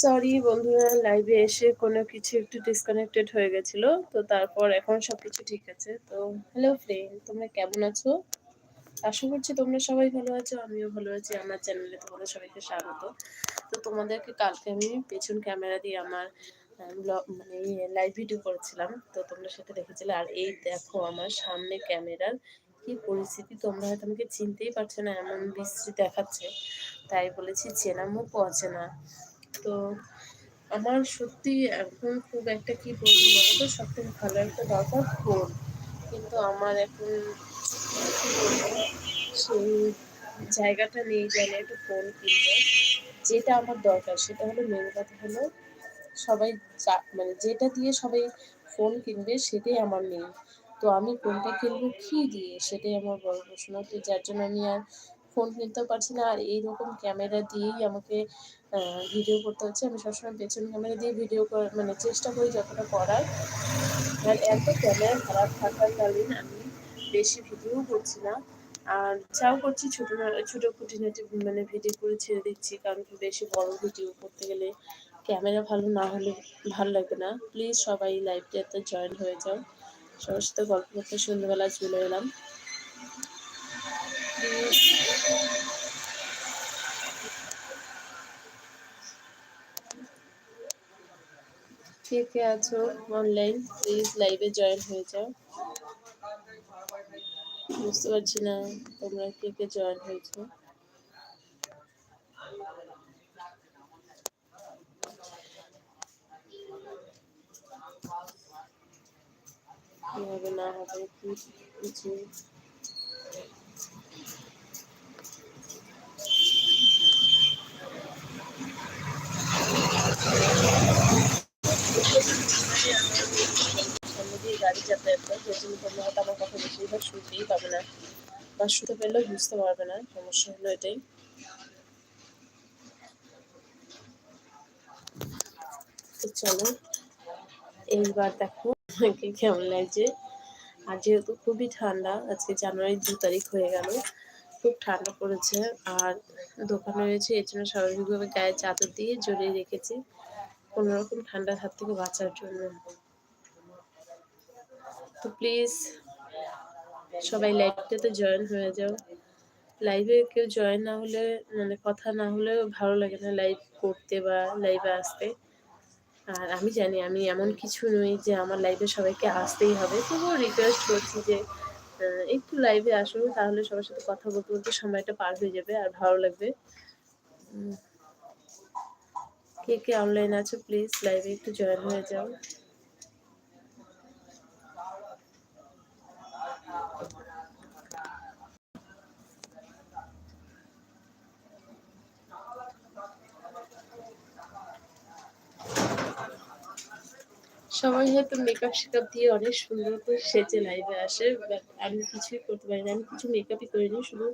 Sorry বন্ধুরা লাইভে এসে কোনো কিছু একটু ডিসকানেক্টেড হয়ে গেছিল, তো তারপর এখন সবকিছু ঠিক আছে। তো হ্যালো ফ্রেন্ড তোমরা কেমন আছো? আশা করছি তোমরা সবাই ভালো আছো, আমিও ভালো আছি। আমার চ্যানেলে তোমাদের সবাইকে স্বাগত। তো তোমাদেরকে কালকে আমি পেছন ক্যামেরা দিয়ে আমার মানে লাইভ ভিডিও করেছিলাম, তো তোমরা সেটা দেখেছিলে। আর এই দেখো আমার সামনে ক্যামেরার কি পরিস্থিতি তোমরা হয়তো আমাকে চিনতেই পারছ না, এমন বিশ্রী দেখাচ্ছে। তাই বলেছি, চেনা মুখ অচেনা। তো আমার সত্যি এখন খুব একটা কি বলব বলো তো সব থেকে ভালো একটা দরকার ফোন কিন্তু আমার এখন সেই জায়গাটা নেই জানি একটু ফোন কিনবো। যেটা আমার দরকার সেটা হলো মেন কথা হলো সবাই মানে যেটা দিয়ে সবাই ফোন কিনবে সেটাই আমার নেই তো আমি কোনটা কিনবো, কী দিয়ে সেটাই আমার বড় প্রশ্ন। তো যার জন্য আমি আর ফোন কিনতেও পারছি না, আর এইরকম ক্যামেরা দিয়েই আমাকে ভিডিও করতে হচ্ছে। আমি সবসময় পেছন ক্যামেরা দিয়ে ভিডিও মানে চেষ্টা করি যতটা করার। আর এত ক্যামেরা খারাপ থাকার থাকাকালীন আমি বেশি ভিডিও করছি না। আর যাও করছি ছোটো ছোটো খুঁটিনাটি মানে ভিডিও করে ছেড়ে দিচ্ছি, কারণ কি বেশি বড় ভিডিও করতে গেলে ক্যামেরা ভালো না হলে ভালো লাগবে না। প্লিজ সবাই লাইভটাতে জয়েন হয়ে যাও। সবার সাথে গল্প করতে সন্ধ্যেবেলা চলে এলাম। কে কে আছো অনলাইন প্লিজ লাইভে জয়েন হয়ে যাও। বুঝতে পারছি না তোমরা কে কে জয়েন হয়েছো। হবে না হবে, কি কিছু করে তোমরা হয়তো আমার কথা বেশিরভাগ শুনতেই পাবে না। বা শুনতে পেলেও বুঝতে পারবে না, সমস্যা হলো এটাই। চলো, এইবার দেখো আমাকে কেমন লাগছে। আর যেহেতু খুবই ঠান্ডা, আজকে জানুয়ারির দু তারিখ হয়ে গেল, খুব ঠান্ডা পড়েছে। আর দোকানে রয়েছে, এর জন্য স্বাভাবিকভাবে গায়ে চাদর দিয়ে জড়িয়ে রেখেছি। কোনোরকম ঠান্ডার হাত থেকে বাঁচার জন্য। তো প্লিজ সবাই লাইভটাতে জয়েন হয়ে যাও। লাইভে কেউ জয়েন না হলে মানে কথা না হলে ভালো লাগে না লাইভ করতে বা লাইভে আসতে। আর আমি জানি, আমি এমন কিছু নই যে আমার লাইভে সবাইকে আসতেই হবে। তবুও রিকোয়েস্ট করছি যে একটু লাইভে আসুন, তাহলে সবার সাথে কথা বলতে বলতে সময়টা পার হয়ে যাবে আর ভালো লাগবে। কে কে অনলাইন আছে প্লিজ লাইভে একটু জয়েন হয়ে যাও। সবাই হয়তো মেকআপ শেকআপ দিয়ে অনেক সুন্দর করে সেজে লাইভে আসে আমি কিছুই করতে পারি না। আমি কিছু মেকআপই করিনি, শুধু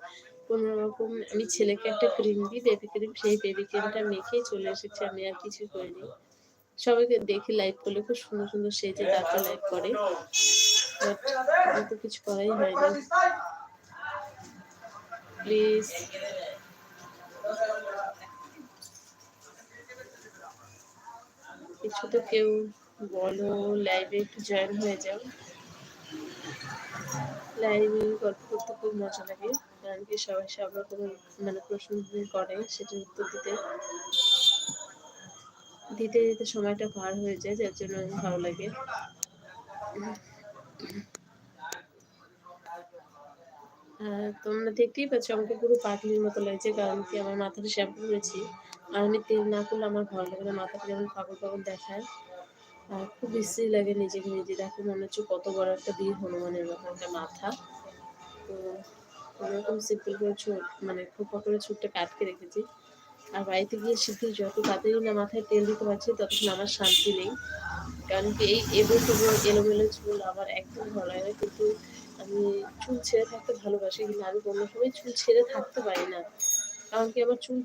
কোনো রকম আমি ছেলেকে একটা ক্রিম দিই বেবি ক্রিম সেই বেবি ক্রিমটা মেখেই চলে এসেছি, আমি আর কিছুই করিনি। সবাইকে দেখি লাইভ করলে খুব সুন্দর সুন্দর সেজে তারপর লাইভ করে বাট তো কিছু করাই হয়নি প্লিজ কিছু তো কেউ বলো লাইভে একটু জয়েন হয়ে যাও। লাইভে গল্প করতে খুব মজা লাগে। কারণ কি সবাই সব রকম মানে প্রশ্ন করে সেটার উত্তর দিতে। দিতে দিতে সময়টা পার হয়ে যায়, যার জন্য ভালো লাগে। তোমরা দেখতেই পাচ্ছ, আমাকে পুরো পাগলির মতো লাগছে, কারণ কি আমার মাথাটা শ্যাম্পু করেছি। আর আমি তেল না করলে আমার ভালো লাগে না, মাথাটা যেমন পাগল পাগল দেখায়। খুব বিশ্রী লাগে নিজেকে নিজে। দেখো মনে হচ্ছে কত বড় একটা বীর হনুমানের মতো একটা মাথা। তো কোনোরকম সিম্পল করে ছোট মানে খোপা করে ছুটটা কাটকে রেখেছি। আর বাড়িতে গিয়ে শিখে যত তাড়াতাড়ি না মাথায় তেল দিতে পারছি, ততক্ষণ আমার শান্তি নেই। কারণ কি এই এবো তবু এলোমেলো চুল আমার একদম ভালো লাগে কিন্তু আমি চুল ছেড়ে থাকতে ভালোবাসি, কিন্তু আমি কোনো সময় চুল ছেড়ে থাকতে পারি না। কারণ কি আমার চুল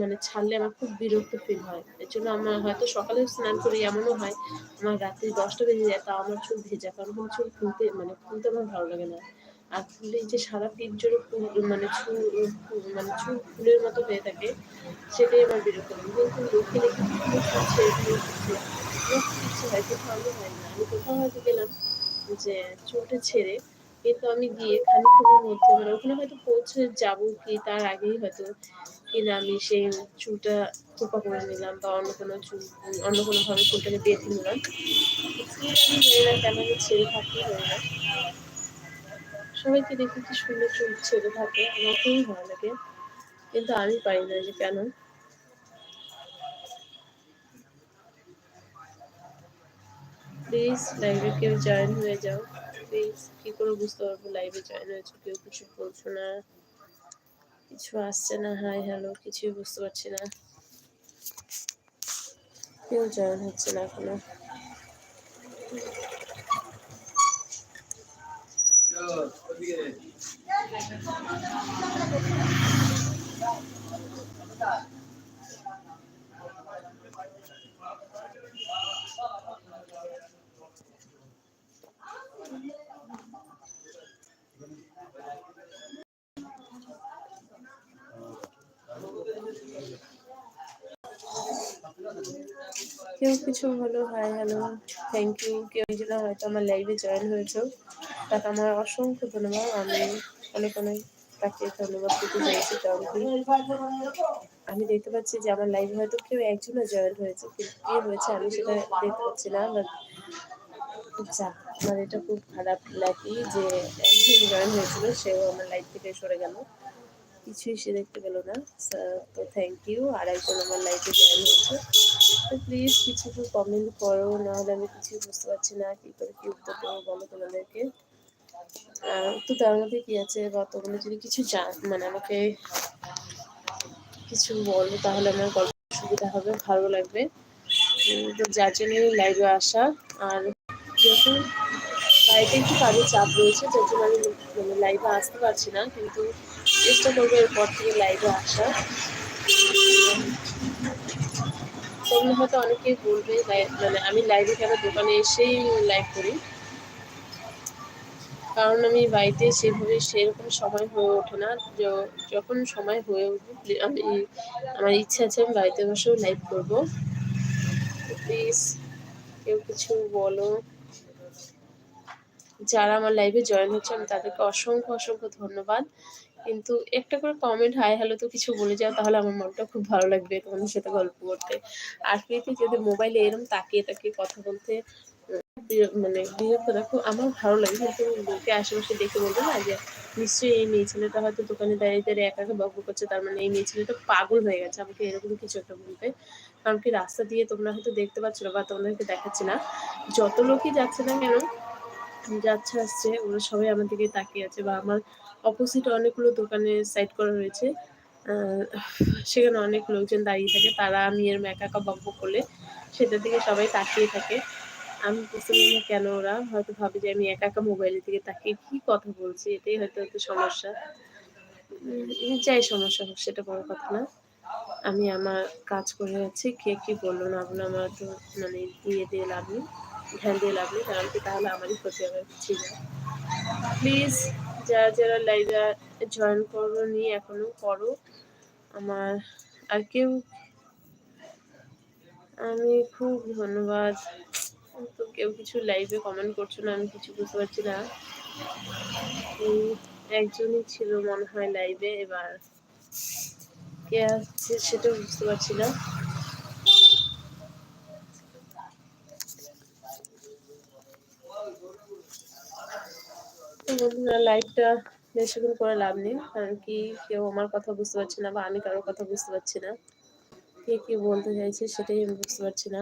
মানে ছাড়লে আমার খুব বিরক্ত ফিল হয়। এর জন্য আমার হয়তো সকালে স্নান করি এমনও হয়, আমার রাত্রি দশটা বেজে যায়, তাও আমার চুল ভেজা, কারণ আমার চুল খুলতে মানে খুলতে আমার ভালো লাগে না। আর ফুলে যে সারা পিঠ জুড়ে ফুল মানে চুল মানে চুল ফুলের মতো হয়ে থাকে, সেটাই আমার বিরক্ত লাগে। কিন্তু লোকে দেখে ইচ্ছে হয় কিন্তু আমি হয় না। আমি কোথাও হয়তো গেলাম যে চুলটা ছেড়ে কিন্তু আমি গিয়ে খানিক্ষণের মধ্যে মানে ওখানে হয়তো পৌঁছে যাব কি তার আগেই হয়তো কিনা আমি সেই চুলটা খোপা করে নিলাম বা অন্য কোনো চুল, অন্য কোনো ভাবে চুলটাকে বেঁধে নিলাম। কেন আমি ছেড়ে থাকতে হয় না সবাইকে দেখে কি সুন্দর চুল ছেড়ে থাকে, আমার খুবই ভালো লাগে। কিন্তু আমি পারি না যে কেন। প্লিজ লাইভে কেউ জয়েন হয়ে যাও। প্লিজ কি করে বুঝতে পারব? লাইভে জয়েন হয়েছে কেউ কিছু বলছো না। কিছু আসছে না হাই হ্যালো কিছুই বুঝতে পারছি না। কেউ জয়েন হচ্ছে না এখনও। কেউ কিছু হলো হাই হ্যালো থ্যাংক ইউ কেউ যেন হয়তো আমার লাইভে জয়েন হয়েছে তাকে আমার অসংখ্য ধন্যবাদ। আমি অনেক অনেক তাকে ধন্যবাদ দিতে চাইছি কারণ আমি দেখতে পাচ্ছি যে আমার লাইভে হয়তো কেউ একজনও জয়েন হয়েছে, কিন্তু কে হয়েছে আমি সেটা দেখতে পাচ্ছি না বাট যা, আমার এটা খুব খারাপ লাগে যে একজন জয়েন হয়েছিল, সেও আমার লাইভ থেকে সরে গেল। কিছুই সে দেখতে পেল না। তো থ্যাংক ইউ আর একজন আমার লাইফে জয়েন হয়েছে। তো প্লিজ কিছু একটু কমেন্ট করো নাহলে আমি কিছুই বুঝতে পারছি না। কী করে, কী উত্তর দেবো বলো তোমাদেরকে। তো তার মধ্যে কী আছে? বা তোমরা যদি কিছু জান মানে আমাকে কিছু বলো, তাহলে আমার গল্প সুবিধা হবে, ভালো লাগবে। তো যার জন্য লাইভে আসা। আর যেহেতু বাড়িতে একটু কাজের চাপ রয়েছে যার জন্য আমি মানে লাইভে আসতে পারছি না। কিন্তু চেষ্টা করব এরপর থেকে লাইভে আসা তোমরা হয়তো অনেকেই বলবে মানে আমি লাইভে কেন দোকানে এসেই লাইভ করি? কারণ আমি বাড়িতে সেভাবে সেরকম সময় হয়ে ওঠে না। যখন সময় হয়ে উঠবে আমি, আমার ইচ্ছা আছে আমি বাড়িতে বসেও লাইভ করব। প্লিজ কেউ কিছু বলো। যারা আমার লাইভে জয়েন হচ্ছে, আমি তাদেরকে অসংখ্য অসংখ্য ধন্যবাদ। কিন্তু একটা করে কমেন্ট হাই হ্যালো তো কিছু বলে যাও, তাহলে আমার মনটা খুব ভালো লাগবে তোমাদের সাথে গল্প করতে। আর প্রীতি যদি মোবাইলে এরম তাকিয়ে তাকিয়ে কথা বলতে মানে বিরক্ত রাখো আমার ভালো লাগে। কিন্তু লোকে আশেপাশে দেখে বলবে না যে, নিশ্চয়ই এই মেয়ে ছেলেটা হয়তো দোকানে দাঁড়িয়ে দাঁড়িয়ে একা একা বকবক করছে, তার মানে এই মেয়ে ছেলেটা পাগল হয়ে গেছে। আমাকে এরকম কিছু একটা বলবে কারণ কি রাস্তা দিয়ে তোমরা হয়তো দেখতে পাচ্ছ না বা তোমাদেরকে দেখাচ্ছে না। যত লোকই যাচ্ছে না কেন, যাচ্ছে আসছে, ওরা সবাই আমার দিকে তাকিয়ে আছে বা আমার অপোজিট অনেকগুলো দোকানে সাইড করা হয়েছে। সেখানে অনেক লোকজন দাঁড়িয়ে থাকে। তারা আমি এর একা বক করলে। সেটার দিকে সবাই তাকিয়ে থাকে। আমি বুঝতে পারি না, কেন ওরা? হয়তো ভাবে যে আমি একা একা মোবাইলের দিকে তাকিয়ে কি কথা বলছি? এটাই হয়তো একটু সমস্যা। যাই সমস্যা হোক, সেটা বড় কথা না। আমি আমার কাজ করে যাচ্ছি। কে কি বলল না বলে আমার তো মানে দিয়ে দিয়ে লাভ নেই, ধ্যান দিয়ে লাভ নেই। কারণ কি তাহলে আমারই ক্ষতি হবে না প্লিজ যারা যারা লাইভে জয়েন করো নি এখনও করো, আমার আর কেউ আমি খুব ধন্যবাদ। তো কেউ কিছু লাইভে কমেন্ট করছ না, আমি কিছু বুঝতে পারছি না। একজনই ছিল মনে হয় লাইভে এবার কে আসছে সেটা বুঝতে পারছি না। বন্ধুরা লাইভটা বেশিক্ষণ করে লাভ নেই। কারণ কি, কেউ আমার কথা বুঝতে পারছে না বা আমি কারোর কথা বুঝতে পারছি না। কে কি বলতে চাইছে সেটাই আমি বুঝতে পারছি না।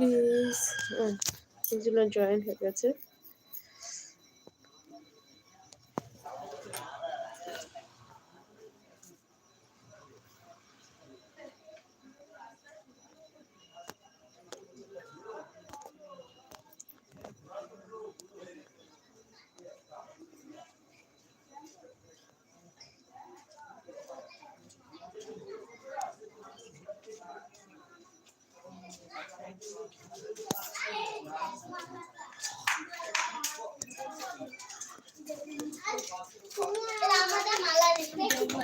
প্লিজ এই জন্য জয়েন হয়ে গেছে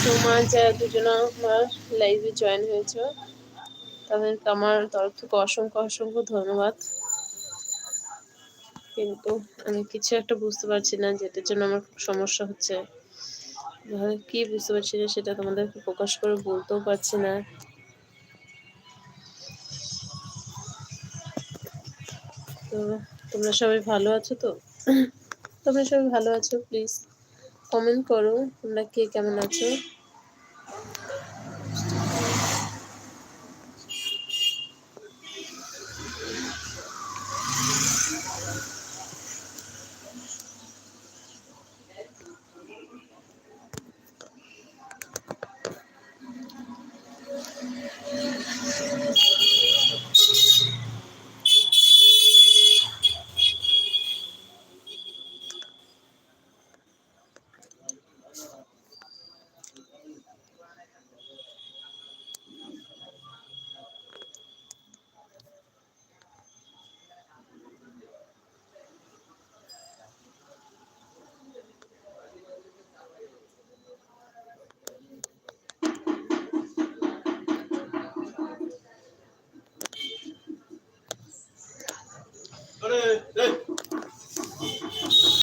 সো মাচ যারা দুজনে আমার লাইভে জয়েন হয়েছে, তাদেরকে আমার তরফ থেকে অসংখ্য অসংখ্য ধন্যবাদ। কিন্তু আমি কিছু একটা বুঝতে পারছি না যেটার জন্য আমার সমস্যা হচ্ছে। কি বুঝতে পারছি না সেটা তোমাদেরকে প্রকাশ করে বলতেও পারছি না। তো তোমরা সবাই ভালো আছো তো? তোমরা সবাই ভালো আছো প্লিজ কমেন্ট করো তোমরা কে কেমন আছো?